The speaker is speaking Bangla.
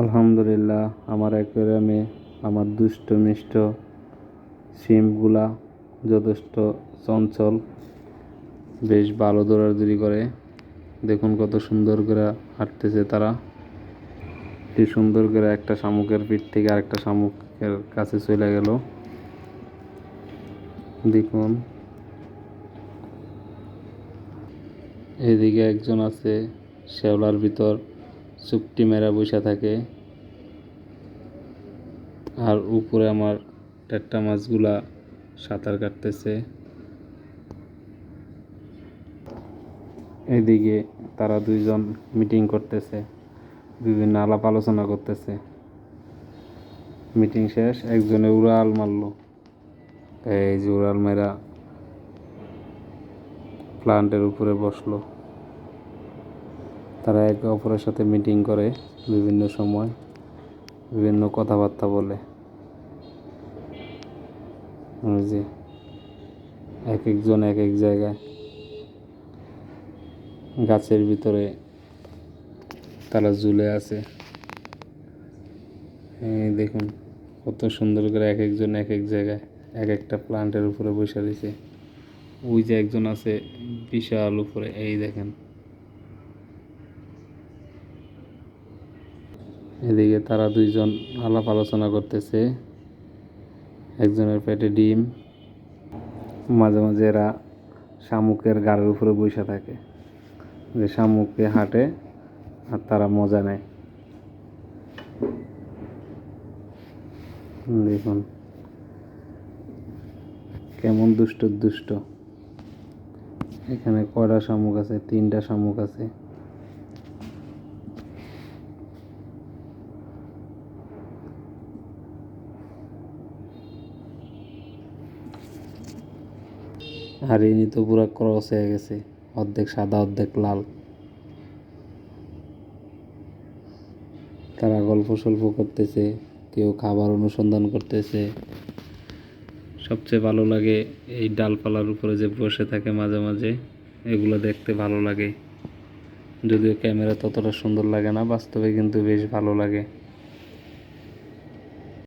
আলহামদুলিল্লাহ, আমার অ্যাকোয়ারিয়ামে আমার দুষ্ট মিষ্ট শিম্পগুলা যথেষ্ট চঞ্চল, বেশ ভালো দৌড়াদৌড়ি করে। দেখুন কত সুন্দর করে হাঁটতেছে তারা। কি সুন্দর করে একটা শামুকের পিঠ থেকে আরেকটা শামুকের কাছে চলে গেল। দেখুন। এদিকে একজন আছে শ্যাওলার ভিতর। চুপটি মেরা বসে থাকে। আর উপরে আমার টেট্টা মাছগুলা সাঁতার কাটতেছে। এদিকে তারা দুইজন মিটিং করতেছে। বিভিন্ন আলাপ আলোচনা করতেছে। মিটিং শেষ, একজনে উড়াল মারলো। এই যে উড়াল মেরা প্লান্টের উপরে বসল। তারা একে অপরের সাথে মিটিং করে বিভিন্ন সময় বিভিন্ন কথাবার্তা বলে। যে এক একজন এক এক জায়গায় গাছের ভিতরে তারা ঝুলে আছে। দেখুন, কত সুন্দর করে এক একজন এক এক জায়গায় এক একটা প্লান্টের উপরে বসে রয়েছে। ওই যে একজন আছে বিশাল উপরে, এই দেখেন। এদিকে তারা দুইজন আলাপ আলোচনা করতেছে। একজনের পেটে ডিম। মাঝে মাঝে এরা শামুকের গাড়ির উপরে বসে থাকে। যে শামুককে হাঁটে আর তারা মজা নেয়। দেখুন। কেমন দুষ্ট দুষ্ট। এখানে কয়টা শামুক আছে? তিনটা শামুক আছে। আর ইনি তো পুরো ক্রস হয়ে গেছে। অর্ধেক সাদা, অর্ধেক লাল। তারা গল্প সল্প করতেছে, কেউ খাবার অনুসন্ধান করতেছে। সবচেয়ে ভালো লাগে এই ডালপালার উপরে যে বসে থাকে মাঝে মাঝে, এগুলো দেখতে ভালো লাগে। যদিও ক্যামেরা ততটা সুন্দর লাগে না, বাস্তবে কিন্তু বেশ ভালো লাগে।